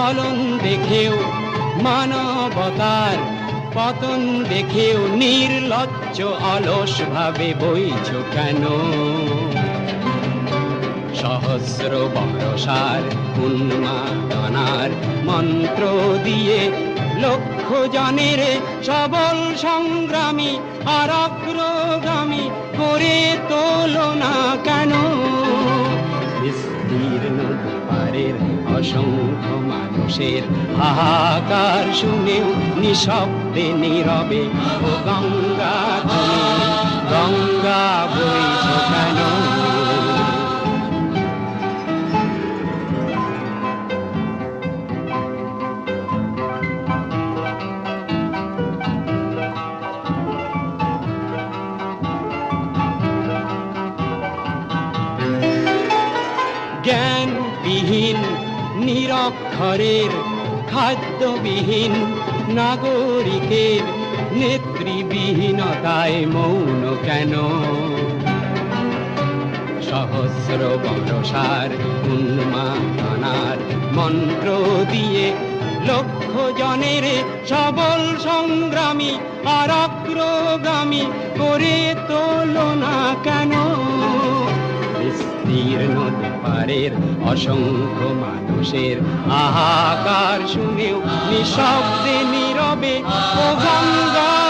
স্খলন দেখেও, মানবতার পতন দেখেও নির্লজ্জ অলস ভাবে বইছ কেন? সহস্র বরসার উন্মাদনার মন্ত্র দিয়ে লক্ষ জনের সবল সংগ্রামী আর অগ্রগামী করে তোলো না কেন? বিস্তীর্ণ দুপারের অসংখ্য মানুষের হাহাকার শুনেও নিঃশব্দে নীরবে ও গঙ্গা তুমি গঙ্গা বই কেন? নিরক্ষরের খাদ্যবিহীন নাগরিকের নেতৃবিহীনতায় মৌন কেন? সহস্র বরসার উন্মাদনার মন্ত্র দিয়ে লক্ষ জনের সবল সংগ্রামী আর অগ্রগামী করে তোলো না কেন? দুপারের অসংখ্য মানুষের হাহাকার শুনেও নিঃশব্দে নীরবে ও গঙ্গা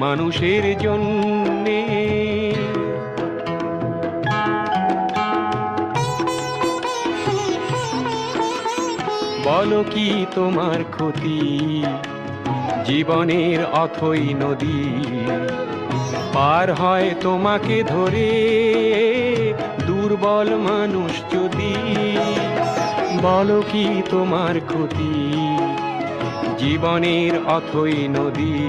মানুষের জন্যে। বলো কি তোমার ক্ষতি? জীবনের অথই নদী পার হয় তোমাকে ধরে। দুর্বল মানুষ যদি বলো কি তোমার ক্ষতি? জীবনের অথই নদী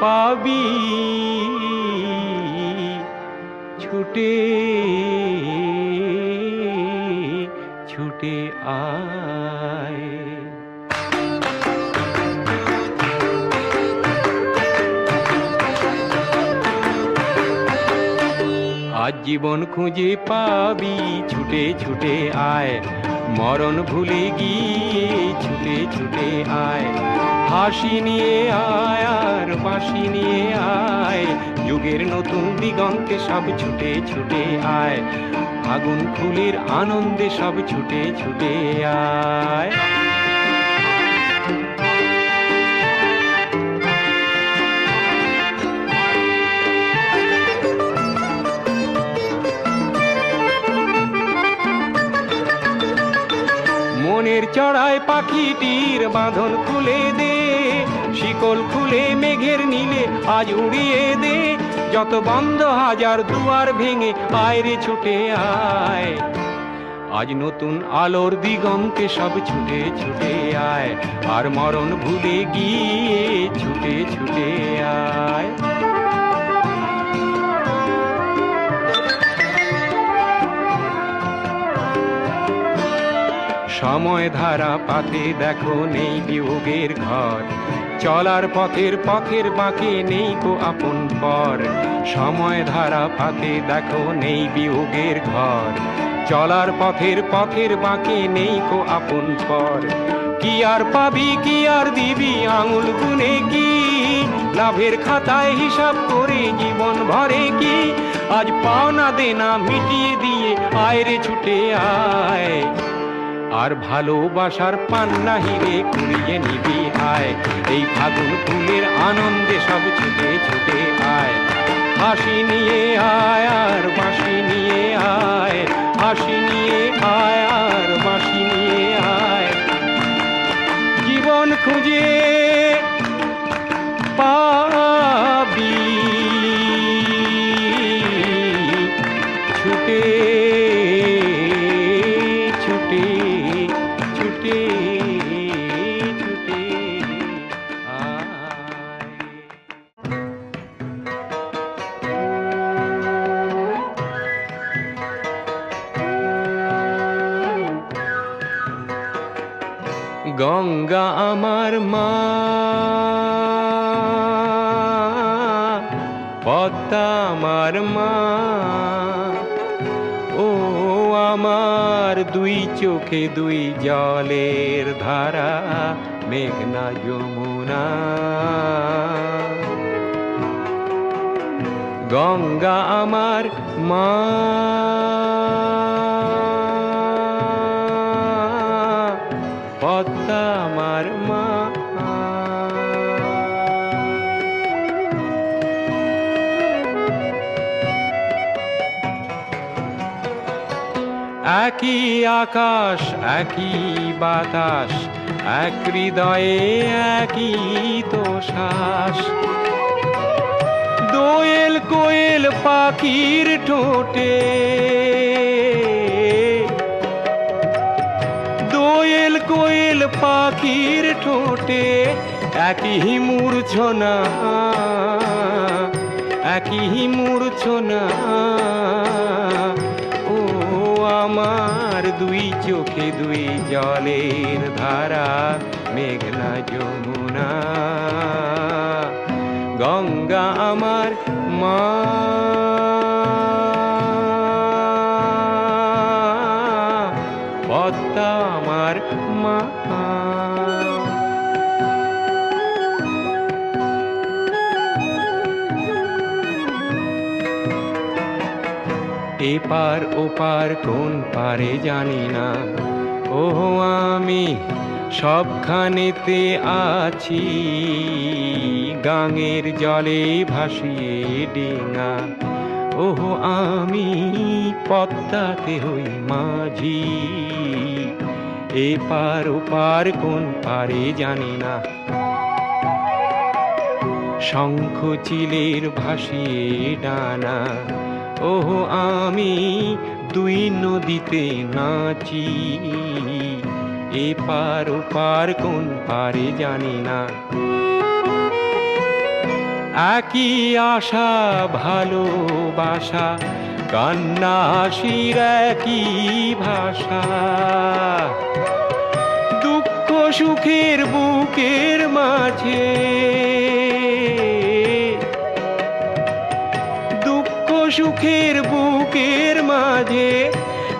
পাবি। ছুটে ছুটে আয়। আজ জীবন খুঁজে পাবি, ছুটে ছুটে আয়। মরণ ভুলে গিয়ে ছুটে ছুটে আয়। হাসি নিয়ে আয় আর বাঁশি নিয়ে আয়। যুগের নতুন দিগন্তে সব ছুটে ছুটে আয়। আগুন ফুলের আনন্দে সব ছুটে ছুটে আয়। মনের চড়ায় পাখিটির বাঁধন খুলে দে। শিকল খুলে মেঘের নীলে আজ উড়িয়ে দে। যত বন্ধ হাজার দুয়ার ভেঙে বাইরে ছুটে আয়। আজ নতুন আলোর দিগন্তে সব ছুটে ছুটে আয়। আর মরণ ভুলে গিয়ে ছুটে ছুটে আয়। সময় ধারা পাতে দেখো নেই বিয়োগের ঘর। চলার পথের পথের বাঁকে নেই কো আপন পর। সময় ধারা পাতে দেখো নেই বিয়োগের ঘর। চলার পথের পথের বাঁকে নেই কো আপন পর। কি আর পাবি, কি আর দিবি আঙুল গুনে কি? লাভের খাতায় হিসাব করে জীবন ভরে কি? আজ পাওনা দেনা মিটিয়ে দিয়ে আয়রে ছুটে আয়। আর ভালোবাসার পান্না হিরে কুড়িয়ে নিবি আয়। এই ফাগুন ফুলের আনন্দে সব ছুটে ছুটে আয়। হাসি নিয়ে আয় আর বাঁশি নিয়ে আয়। হাসি নিয়ে আয় আর বাঁশি নিয়ে আয়। জীবন খুঁজে পাবি গঙ্গা আমার মা। পদ্মা আমার মা। ও আমার দুই চোখে দুই জলের ধারা, মেঘনা যমুনা। গঙ্গা আমার মা। একই আকাশ, একই বাতাস, এক হৃদয়ে একই তো শ্বাস দোয়েল কোয়েল পাখির ঠোঁটে, দোয়েল কোয়েল পাখির ঠোঁটে একই মূর্ছনা একই মূর্ছনা দুই চোখে দুই জলের ধারা মেঘনা যমুনা। গঙ্গা আমার মা এপার ওপার কোন পারে জানি না। ও আমি সবখানেতে আছি, গাঙের জলে ভাসিয়ে ডিঙা। ওহো, আমি পদ্মাতে হই মাঝি এপার ওপার কোন পারে জানি না। শঙ্খ চিলের ভাসিয়ে ডানা ওহো, আমি দুই নদীতে নাচি। এ পার ও পার কোন পারে জানি না। একই আশা ভালোবাসা কান্না, হাসির একই ভাষা। দুঃখ সুখের বুকের মাঝে সুখের বুকের মাঝে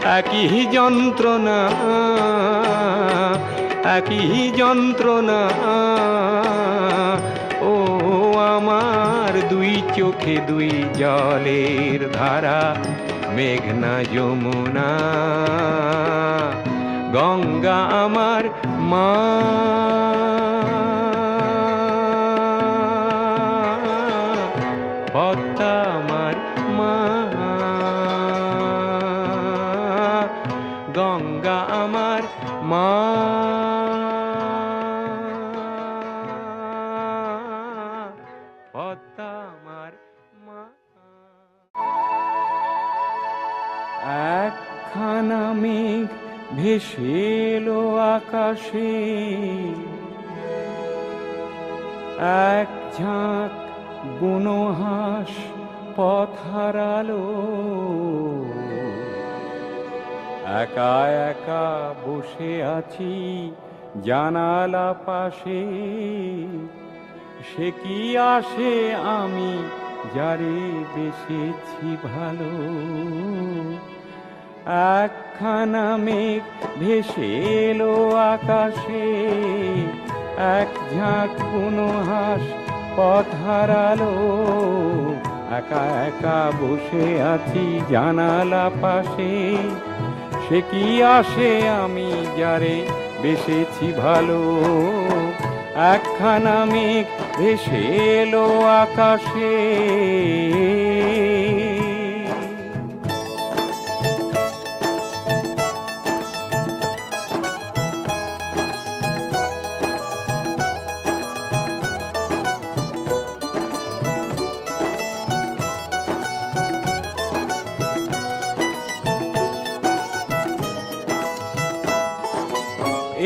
একই যন্ত্রণা একই যন্ত্রণা। ও আমার দুই চোখে দুই জলের ধারা, মেঘনা যমুনা। গঙ্গা আমার মা। পদ্মা আমার একা একা বসে আছি জানালা পাশে। সে কি আসে আমি যারে বেসেছি ভালো? একখানা মেঘ ভেসে এলো আকাশে, এক ঝাঁক কোনো হাস পথ হারালো। একা একা বসে আছি জানালা পাশে। সে কি আসে আমি যারে বেসেছি ভালো? একখানা মেঘ ভেসে এলো আকাশে।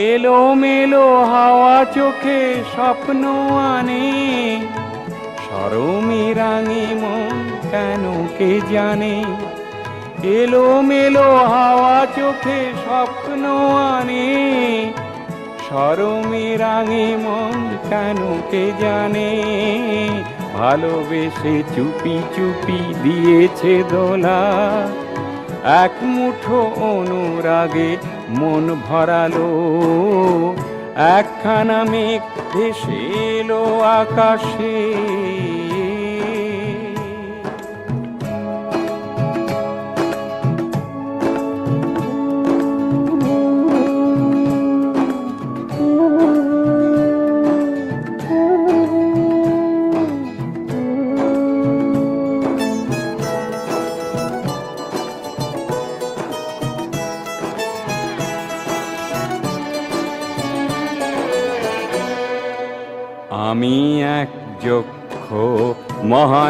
এলো মেলো হাওয়া চোখে স্বপ্ন আনে। সরমে রাঙে মন কেন কে জানে? এলো মেলো হাওয়া চোখে স্বপ্ন আনে। সরমে রাঙে মন কেন কে জানে? ভালোবেসে চুপি চুপি দিয়েছে দোলা। এক মুঠো অনুরাগে মন ভরালো। একখানা মেঘ ভেসে এলো আকাশে।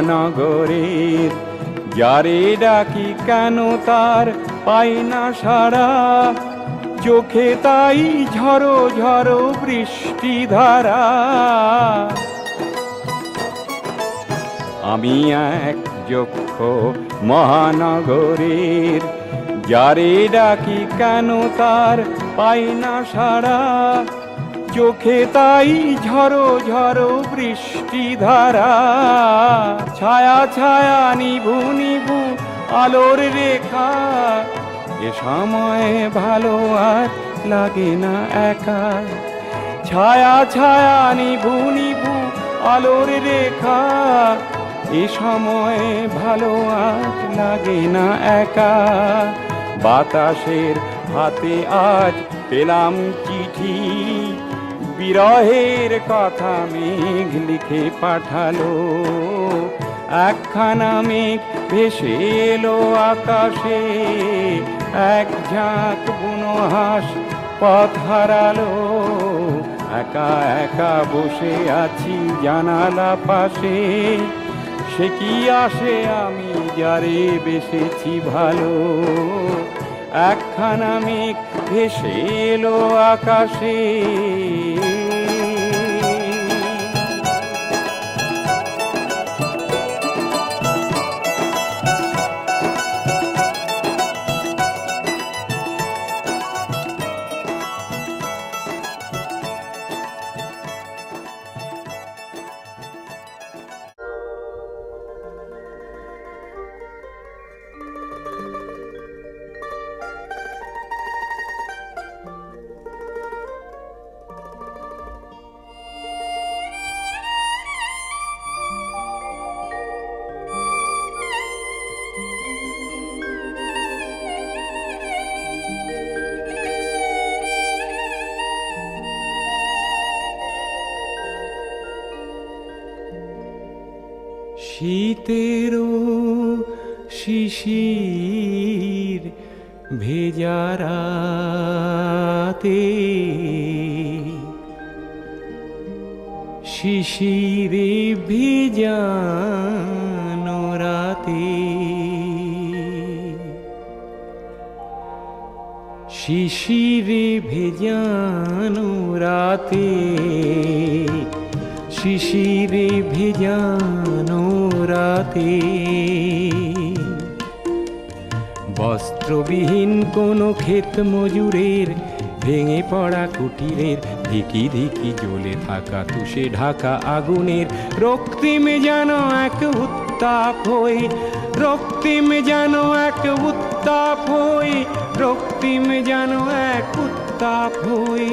মহানগরের। যারে ডাকি কেন তার পাই না সারা চোখে তাই ঝড়ো ঝড়ো বৃষ্টি ধারা। আমি এক যক্ষ মহানগরীর। যারে ডাকি কেন তার পাই না সারা চোখে তাই ঝড়ো ঝড়ো বৃষ্টি ধারা। ছায়া ছায়া নিভু নিভু আলোর রেখা। এ সময়ে ভালো আর লাগে না একা। ছায়া ছায়া নিভু নিভু আলোর রেখা। এ সময়ে ভালো আর লাগে না একা। বাতাসের হাতে আজ পেলাম চিঠি। বিরহের কথা মেঘ লিখে পাঠালো। একখানা মেঘ ভেসে এলো আকাশে, এক ঝাঁক বুনো হাঁস পথ হারালো। একা একা বসে আছি জানালা পাশে, সে কি আসে আমি যারে বেসেছি ভালো? একখানা মেঘ ভেসে এলো আকাশে। শীতেরও শিশির ভেজারাতে শিশিরে ভেজানো রাতে। শিশিরে ভেজানো রাতে। শিশিরে ভেজানো রাতে বস্ত্রবিহীন কোনো ক্ষেত মজুরের, ভেঙে পড়া কুটিরের, ধিকি ধিকি জ্বলে থাকা তুষে ঢাকা আগুনের। রক্তিম যেন এক উত্তাপ হই, রক্তিম যেন এক উত্তাপ হই, রক্তিম যেন এক উত্তাপ হই।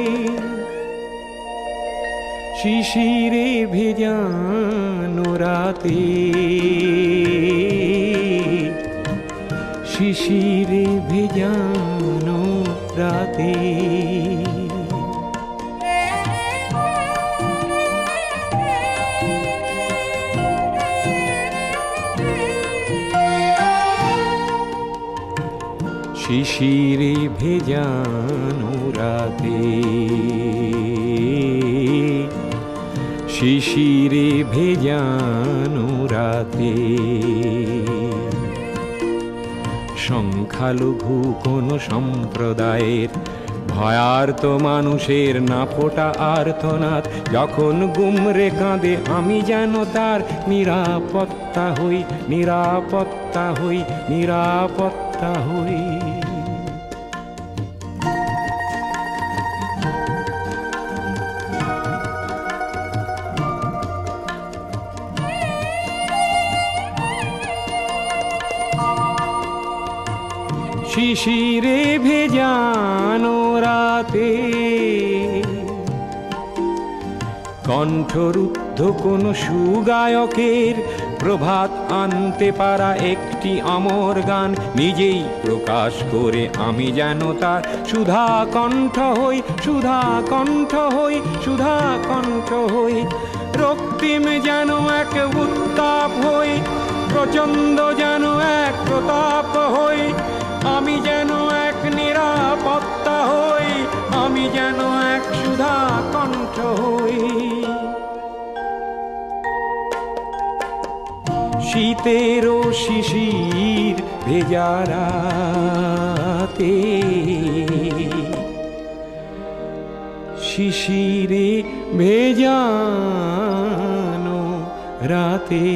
শিশিরে ভেজানো রাতে শিশিরে ভেজানো রাতে শিশিরে ভেজানো রাতে শিশিরে ভেজানো রাতে। সংখ্যালঘু কোন সম্প্রদায়ের? ভয়ার্ত মানুষের না ফোটা আর্তনাদ। যখন গুমরে কাঁদে, আমি যেন তার নিরাপত্তা হই নিরাপত্তা হই নিরাপত্তা হই। শিশিরে ভেজানো রাতে। কণ্ঠরুদ্ধ কোন সুগায়কের প্রভাত আনতে পারা একটি অমর গান নিজেই প্রকাশ করে, আমি যেন তার সুধা কণ্ঠ হই, সুধা কণ্ঠ হই, সুধা কণ্ঠ হই। রক্তিম যেন এক উত্তাপ হই প্রচণ্ড যেন এক প্রতাপ হই। শীতেরও শিশির ভেজারাতে শিশিরে ভেজানো রাতে।